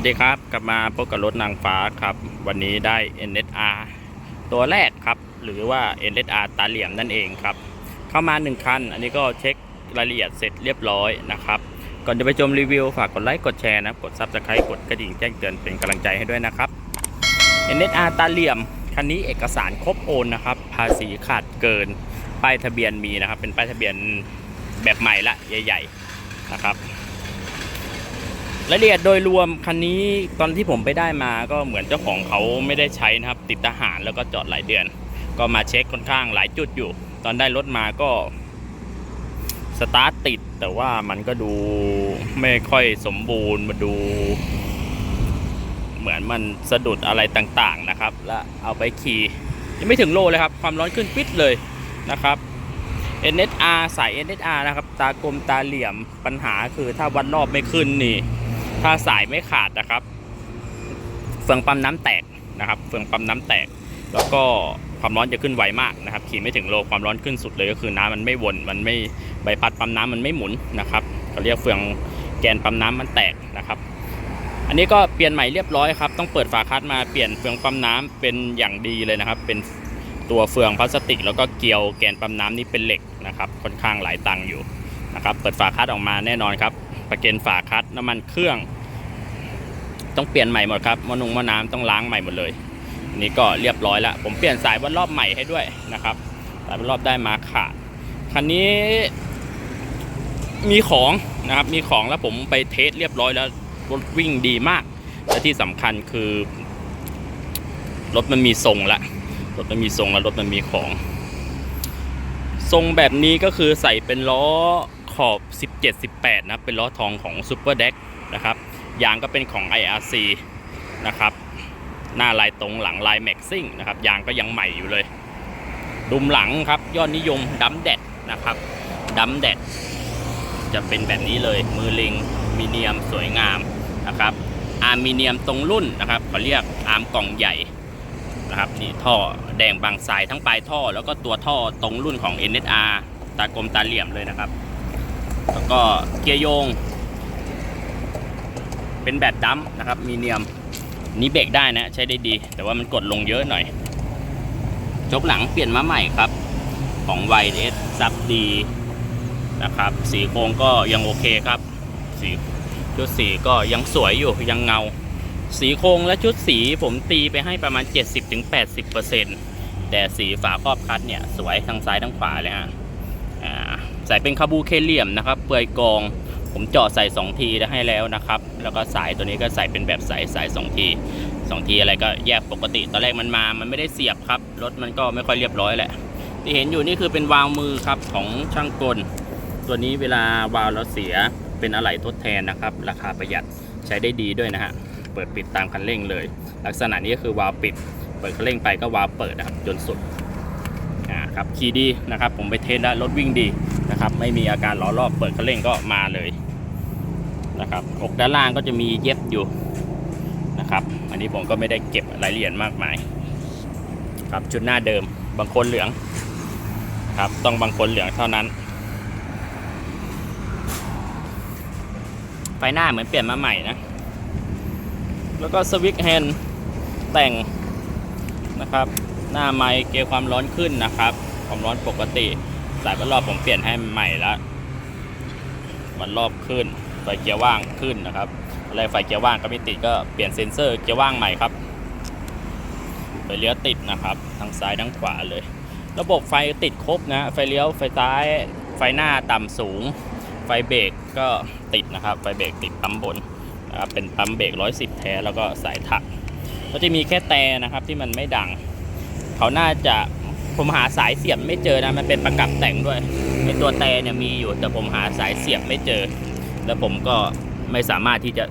วัสดีครับ กลับมาพบกับรถนางฟ้าครับ วันนี้ได้ NSR ตัวแรกครับ หรือว่า NSR ตาเหลี่ยมนั่นเองครับ เข้ามา 1 คัน อันนี้ก็เช็ครายละเอียดเสร็จเรียบร้อยนะครับ ก่อนจะไปชมรีวิว ฝากกดไลค์กดแชร์นะ กด Subscribe กดกระดิ่งแจ้งเตือนเป็นกำลังใจให้ด้วยนะครับ NSR ตาเหลี่ยม คันนี้เอกสารครบโอนนะครับ ภาษีขาดเกิน ป้ายทะเบียนมีนะครับ เป็นป้ายทะเบียนแบบใหม่ละใหญ่ ๆ นะครับ รายละเอียดโดยรวมคันนี้ตอนที่ผมไปได้มาก็เหมือนเจ้าของเขาไม่ได้ใช้นะครับ ติดทหารแล้วก็จอดหลายเดือน ก็มาเช็คค่อนข้างหลายจุดอยู่ ตอนได้รถมาก็สตาร์ทติด แต่ว่ามันก็ดูไม่ค่อยสมบูรณ์มาดู เหมือนมันสะดุดอะไรต่างๆนะครับ แล้วเอาไปขี่ยังไม่ถึงโลเลยครับ ความร้อนขึ้นปิดเลยนะครับ NSR สาย NSR นะครับ ตากลมตาเหลี่ยมปัญหาคือถ้าวัดรอบไม่ขึ้นนี่ ถ้าสายไม่ขาดนะครับ เฟืองปั๊มน้ำแตกนะครับ เฟืองปั๊มน้ำแตก แล้วก็ความร้อนจะขึ้นไวมากนะครับ ขี่ไม่ถึงโลความร้อนขึ้นสุดเลยก็คือน้ำมันไม่วนมันไม่ใบพัดปั๊มน้ำมันไม่หมุนนะครับเขาเรียกเฟืองแกนปั๊มน้ำมันแตกนะครับอันนี้ก็เปลี่ยนใหม่เรียบร้อยครับ ต้องเปิดฝาคัดมาเปลี่ยนเฟืองปั๊มน้ำเป็นอย่างดีเลยนะครับ เป็นตัวเฟืองพลาสติก แล้วก็เกลียวแกนปั๊มน้ำนี่เป็นเหล็กนะครับ ค่อนข้างหลายตังค์อยู่นะครับ เปิดฝาคัดออกมาแน่นอนครับ ประเก็นฝาคัดน้ำมันเครื่อง ต้องเปลี่ยนใหม่หมดครับมอนุงมอน้ำต้องล้างใหม่หมดเลยนนี่ก็เรียบร้อยแล้ว ผมเปลี่ยนสายวัดรอบใหม่ให้ด้วยนะครับ สายวัดรอบได้มาขาดคันนี้มีของนะครับ มีของแล้วผมไปเทสเรียบร้อยแล้วรถวิ่งดีมาก และที่สำคัญคือรถมันมีทรงละรถมันมีทรงแล้วรถมันมีของ ทรงแบบนี้ก็คือใส่เป็นล้อ ขอบ 17 18 นะ เป็นล้อทองของ Super d e c นะครับ ยางก็เป็นของ IRC นะครับ หน้าลายตรงหลังลายแม็กซิ่งนะครับ ยางก็ยังใหม่อยู่เลย ดุมหลังครับ ยอดนิยมดัมแดดนะครับดัมแดดจะเป็นแบบนี้เลย มือลิงมีเนียมสวยงามนะครับ อาร์มิเนียมตรงรุ่นนะครับเขาเรียกอาร์มกล่องใหญ่นะครับนี่ท่อแดงบางสายทั้งปลายท่อ แล้วก็ตัวท่อตรงรุ่นของ NSR ตากลมตาเหลี่ยมเลยนะครับ แล้วก็เกียร์โยง เป็นแบบดัมนะครับ มีเนียมนี้เบรกได้นะ ใช้ได้ดี แต่ว่ามันกดลงเยอะหน่อยจกหลังเปลี่ยนมาใหม่ครับ ของ YS ซับดีนะครับ สีโครงก็ยังโอเคครับสีชุดสีก็ยังสวยอยู่ยังเงา สีโครงและชุดสีผมตีไปให้ประมาณ 70-80%แต่สีฝาครอบคัดเนี่ย สวยทั้งซ้ายทั้งขวาเลยฮะอ่า ใส่เป็นคาบูเคเลียมนะครับเปลือยกอง ผมเจาะใส่2ทีให้แล้วนะครับ แล้วก็สายตัวนี้ก็ใส่เป็นแบบสายสาย2ที2ทีอะไรก็แยกปกติตอนแรกมันมา มันไม่ได้เสียบครับรถมันก็ไม่ค่อยเรียบร้อยแหละที่เห็นอยู่นี่คือเป็นวาล์วมือครับของช่างกล ตัวนี้เวลาวาล์วเราเสียเป็นอะไหล่ทดแทนนะครับ ราคาประหยัดใช้ได้ดีด้วยนะฮะเปิดปิดตามคันเร่งเลย ลักษณะนี้ก็คือวาล์วปิด เปิดคันเร่งไปก็วาล์วเปิดนะครับจนสุดอ่าครับขี่ดีนะครับ ผมไปเทสแล้วรถวิ่งดี นะครับ ไม่มีอาการล้อรอบเปิดคันเร่งก็มาเลยนะครับอกด้านล่างก็จะมีเย็บอยู่นะครับ อันนี้ผมก็ไม่ได้เก็บรายละเอียดมากมายครับชุดหน้าเดิมบางคนเหลืองครับต้องบางคนเหลืองเท่านั้น ไฟหน้าเหมือนเปลี่ยนมาใหม่นะ แล้วก็สวิตช์แฮนด์แต่งนะครับ หน้าไมค์เกียร์ความร้อนขึ้นนะครับ ความร้อนปกติ สายวัดรอบผมเปลี่ยนให้ใหม่แล้วมันรอบขึ้น ไฟเกียร์ว่างขึ้นนะครับอะไรไฟเกียร์ว่างก็ไม่ติดก็เปลี่ยนเซ็นเซอร์เกียร์ว่างใหม่ครับ ไฟเลี้ยวติดนะครับ ทั้งซ้ายทั้งขวาเลย ระบบไฟติดครบนะ ไฟเลี้ยวไฟซ้ายไฟหน้าต่ำสูง ไฟเบรกก็ติดนะครับ ไฟเบรกติดปั๊มบนนะครับเป็นปั๊มเบรก110 แท้แล้วก็สายถัก ก็จะมีแค่แต่นะครับที่มันไม่ดัง เขาน่าจะ ผมหาสายเสียบไม่เจอนะ มันเป็นประกับแต่งด้วยไอตัวแต่เนี่ยมีอยู่ แต่ผมหาสายเสียบไม่เจอ แล้วผมก็ไม่สามารถที่จะ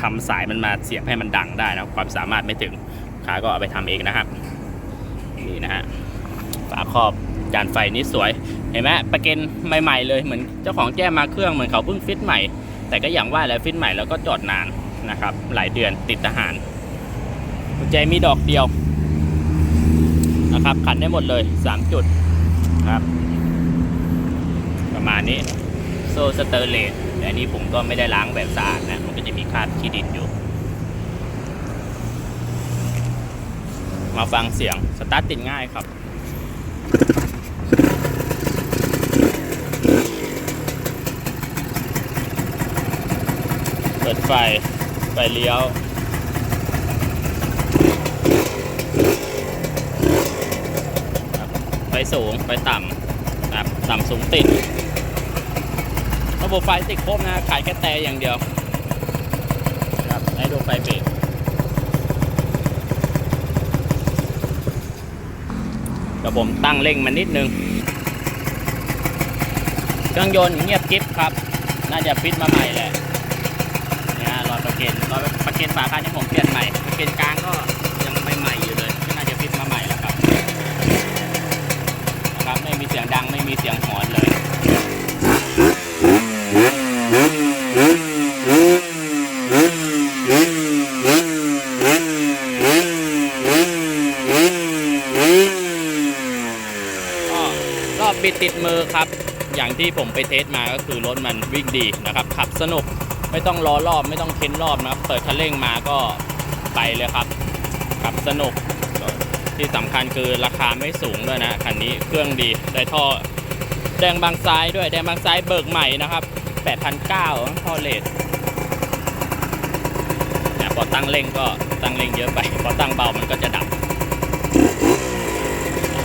ทำสายมันมาเสียบให้มันดังได้นะความสามารถไม่ถึงขาก็เอาไปทำเองนะครับนี่นะฮะฝาครอบจานไฟนี่สวยเห็นไหมประเกนใหม่ๆเลยเหมือนเจ้าของแจ้มาเครื่องเหมือนเขาเพิ่งฟิตใหม่ แต่ก็อย่างว่าแหล้วฟิตใหม่แล้วก็จอดนานนะครับ หลายเดือนติดทหารกุญแจมีดอกเดียว ครับขันได้หมดเลย 3 จุดครับ ประมาณนี้โซ่สเตอร์เลสแต่อันนี้ผมก็ไม่ได้ล้างแบบสะอาดนะ มันก็จะมีคราบขี้ดินอยู่ มาฟังเสียง สตาร์ทติดง่ายครับเปิดไฟ ไฟเลี้ยว ไฟสูงไฟต่ำครับต่ำสูงติด ระบบไฟติดครบนะ ขายแค่แต่อย่างเดียว ครับให้ดูไฟเบรกระบบตั้งเร่งมันนิดนึง เครื่องยนต์เงียบกริฟครับ น่าจะฟิตมาใหม่แหละเนี่ยรอยประเคนรอยประเคนฝาคันที่ผมเปลี่ยนใหม่ประเคนกลางก็ยังไม่ใหม่อยู่เลยก็น่าจะฟิตมาใหม่แล้วครับนะครับ ไม่มีเสียงดังไม่มีเสียงหอนเลยก็รอบบิดติดมือครับ อย่างที่ผมไปเทสมาก็คือรถมันวิ่งดีนะครับขับสนุกไม่ต้องรอรอบไม่ต้องเค้นรอบนะครับเปิดคันเร่งมาก็ไปเลยครับขับสนุก ที่สำคัญคือราคาไม่สูงด้วยนะคันนี้เครื่องดีได้ท่อแดงบางซ้ายด้วยแดงบางซ้ายเบิกใหม่นะครับ8,900ท่อเลสเนี่ยพอตั้งเร่งก็ตั้งเร่งเยอะไป พอตั้งเบามันก็จะดับ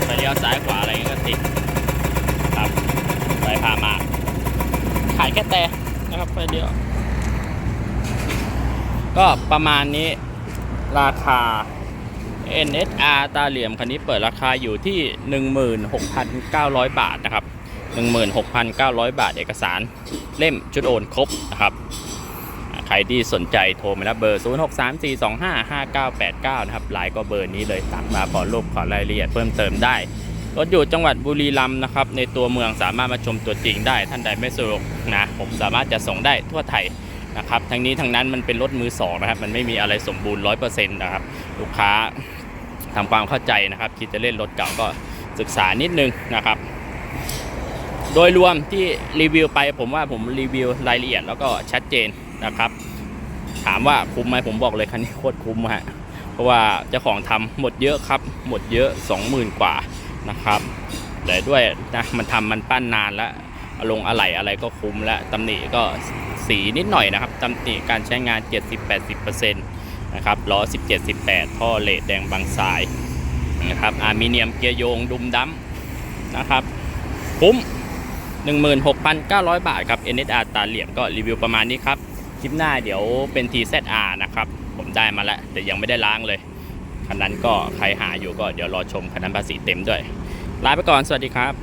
ไปเลี้ยวซ้ายขวาอะไรเงี้ยก็ติดครับไปพามาขายแค่แต่นะครับไปเดียว ก็ประมาณนี้ราคา NSR ตาเหลี่ยมคันนี้เปิดราคาอยู่ที่ 16,900 บาทนะครับ 16,900 บาทเอกสารเล่มชุดโอนครบนะครับ ใครที่สนใจโทรมานะเบอร์ 0634255989 นะครับไลน์ก็เบอร์นี้เลยตักมาขอรูปขอรายละเอียดเพิ่มเติมได้ รถอยู่จังหวัดบุรีรัมย์นะครับ ในตัวเมืองสามารถมาชมตัวจริงได้ท่านใดไม่สะดวกนะผมสามารถจะส่งได้ทั่วไทยนะครับทั้งนี้ทั้งนั้นมันเป็นรถมือสองนะครับ มันไม่มีอะไรสมบูรณ์ร้อยเปอร์เซ็นต์นะครับ ลูกค้า ทำความเข้าใจนะครับคิดจะเล่นรถเก่าก็ศึกษานิดนึงนะครับ โดยรวมที่รีวิวไปผมว่าผมรีวิวรายละเอียดแล้วก็ชัดเจนนะครับ ถามว่าคุ้มไหมผมบอกเลยคันนี้โคตรคุ้มฮะเพราะว่าเจ้าของทำหมดเยอะครับ หมดเยอะ 20,000 กว่านะครับแต่ด้วยนะมันทำมันปั้นนานแล้วลงอะไหล่อะไรก็คุ้มแล้วตำหนิก็สีนิดหน่อยนะครับตำหนิการใช้งาน 70-80%น นะครับล้อ 17-18 ท่อเลดแดงบางสายนะครับอามิเนียมเกียร์โยงดุมดั้มนะครับคุ้ม 16,900 บาทครับ NSR ตาเหลี่ยมก็รีวิวประมาณนี้ครับ คลิปหน้าเดี๋ยวเป็น TZR นะครับ ผมได้มาแล้ว แต่ยังไม่ได้ล้างเลย คันนั้นก็ใครหาอยู่ก็เดี๋ยวรอชมคันนั้นภาษีเต็มด้วย ลาไปก่อนสวัสดีครับ